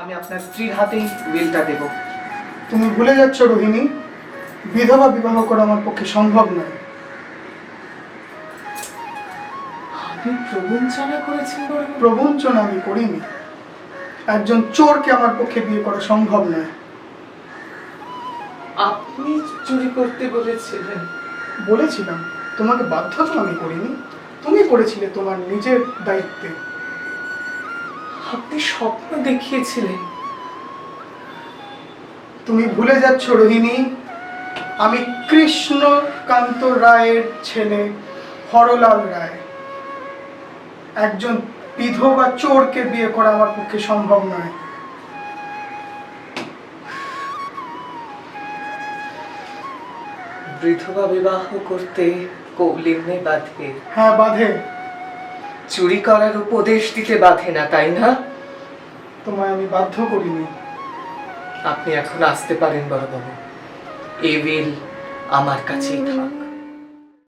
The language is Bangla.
আমি আপনার স্ত্রীর হাতেই উইলটা দেব। তুমি ভুলে যাচ্ছ রোহিণী বিধবা বিবাহ করা আমার পক্ষে সম্ভব নয়। আপনি প্রবঞ্চনা করেছেন প্রবঞ্চনা আমি করিনি। একজন চোরকে আমার পক্ষে বিয়ে করা সম্ভব নয়। আপনি চুরি করতে বলেছিলেন। বলেছিলাম তোমাকে বাধ্য তো আমি করিনি। তুমি করেছিলে তোমার নিজের দায়িত্বে। আপনি স্বপ্ন দেখিয়েছিলেন। তুমি ভুলে যাচ্ছ রোহিণী আমি কৃষ্ণকান্ত রায়ের ছেলে হরলাল রায়। একজন বিধবা চোরকে বিয়ে করা আমার পক্ষে সম্ভব নয়। বিধবা বিবাহ করতে কৌলিন্যে বাধে হ্যাঁ বাধে। চুরি করার উপদেশ দিতে বাধে না তাই না? তোমায় আমি বাধ্য করিনি। আপনি এখন আসতে পারেন বড়বাবু। এই বিল আমার কাছেই থাক।